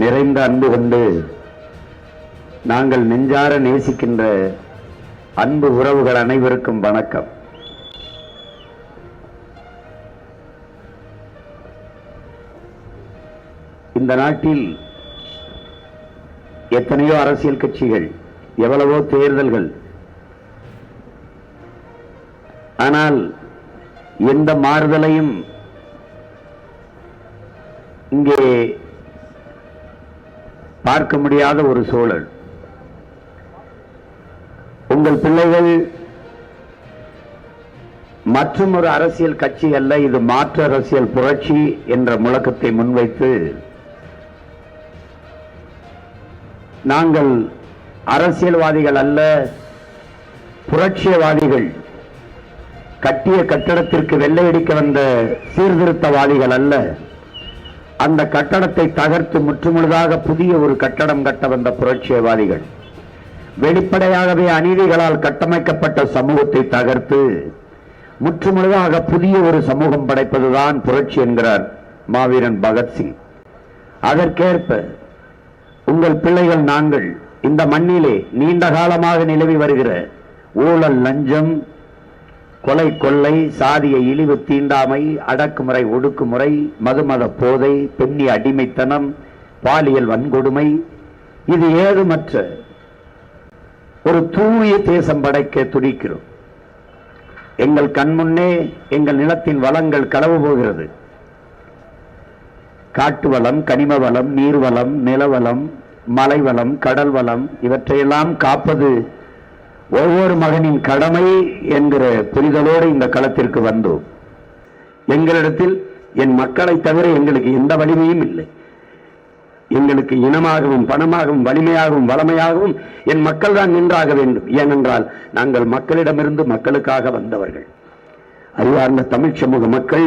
நிறைந்த அன்பு கொண்டு நாங்கள் நெஞ்சார நேசிக்கின்ற அன்பு உறவுகள் அனைவருக்கும் வணக்கம். இந்த நாட்டில் எத்தனையோ அரசியல் கட்சிகள் எவ்வளவோ தேர்தல்கள். ஆனால் எந்த மாறுதலையும் இங்கே பார்க்க முடியாத ஒரு சூழல். உங்கள் பிள்ளைகள் மற்றும் ஒரு அரசியல் கட்சி அல்ல இது மாற்று அரசியல் புரட்சி என்ற முழக்கத்தை முன்வைத்து நாங்கள் அரசியல்வாதிகள் அல்ல புரட்சியவாதிகள் கட்டிய கட்டடத்திற்கு வெள்ளையடிக்க வந்த சீர்திருத்தவாதிகள் அல்ல. அந்த கட்டடத்தை தகர்த்து முற்றுமுழுதாக புதிய ஒரு கட்டடம் கட்ட வந்த புரட்சியவாதிகள் வெளிப்படையாகவே அநீதிகளால் கட்டமைக்கப்பட்ட சமூகத்தை தகர்த்து முற்றுமுழுதாக புதிய ஒரு சமூகம் படைப்பதுதான் புரட்சி என்கிறார் மாவீரன் பகத்சிங் அதற்கேற்ப உங்கள் பிள்ளைகள் நாங்கள் இந்த மண்ணிலே நீண்ட காலமாக நிலவி வருகிற ஊழல் லஞ்சம் கொலை கொள்ளை சாதிய இழிவு தீண்டாமை அடக்குமுறை ஒடுக்குமுறை மதுமத போதை பெண்ணி அடிமைத்தனம் பாலியல் வன்கொடுமை இது ஏதுமற்ற ஒரு தூய தேசம் படைக்க துடிக்கிறோம். எங்கள் கண்முன்னே எங்கள் நிலத்தின் வளங்கள் களவு போகிறது. காட்டு வளம் கனிம வளம் நீர்வளம் நிலவளம் மலைவளம் கடல் வளம் இவற்றையெல்லாம் காப்பது ஒவ்வொரு மகனின் கடமை என்கிற புரிதலோடு இந்த களத்திற்கு வந்தோம். எங்களிடத்தில் என் மக்களை தவிர எங்களுக்கு எந்த வலிமையும் இல்லை. எங்களுக்கு இனமாகவும் பணமாகவும் வலிமையாகவும் வளமையாகவும் என் மக்கள் தான் நின்றாக வேண்டும். ஏனென்றால் நாங்கள் மக்களிடமிருந்து மக்களுக்காக வந்தவர்கள். அறிவார்ந்த தமிழ் சமூக மக்கள்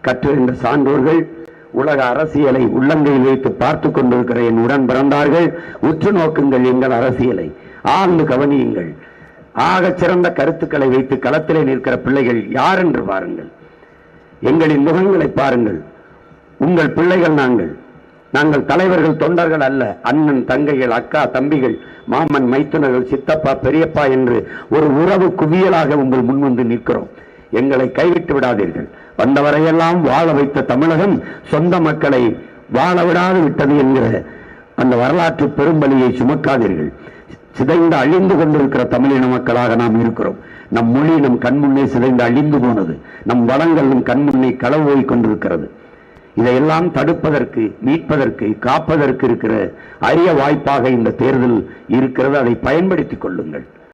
கற்றறிந்த சான்றோர்கள் உலக அரசியலை உள்ளங்கையில் வைத்து பார்த்து கொண்டிருக்கிற என் உடன் பிறந்தார்கள். உற்று நோக்குங்கள் எங்கள் அரசியலை. ஆழ்ந்து கவனியுங்கள். ஆகச் சிறந்த கருத்துக்களை வைத்து களத்திலே நிற்கிற பிள்ளைகள் யார் என்று பாருங்கள். எங்களின் முகங்களை பாருங்கள். உங்கள் பிள்ளைகள் நாங்கள். நாங்கள் தலைவர்கள் தொண்டர்கள் அல்ல. அண்ணன் தங்கைகள் அக்கா தம்பிகள் மாமன் மைத்துனர்கள் சித்தப்பா பெரியப்பா என்று ஒரு உறவு குவியலாக உங்கள் முன் வந்து நிற்கிறோம். எங்களை கைவிட்டு விடாதீர்கள். வந்தவரையெல்லாம் வாழ வைத்த தமிழகம் சொந்த மக்களை வாழ விடாது விட்டது என்கிற அந்த வரலாற்று பெரும்பலியை சுமக்காதீர்கள். சிதைந்து அழிந்து கொண்டிருக்கிற தமிழின மக்களாக நாம் இருக்கிறோம். நம் மொழி நம் கண்முன்னே சிதைந்து அழிந்து போனது. நம் வளங்கள் நம் கண்முன்னே களவு போய் கொண்டிருக்கிறது. இதையெல்லாம் தடுப்பதற்கு மீட்பதற்கு காப்பதற்கு இருக்கிற அரிய வாய்ப்பாக இந்த தேர்தல் இருக்கிறது. அதை பயன்படுத்திக் கொள்ளுங்கள்.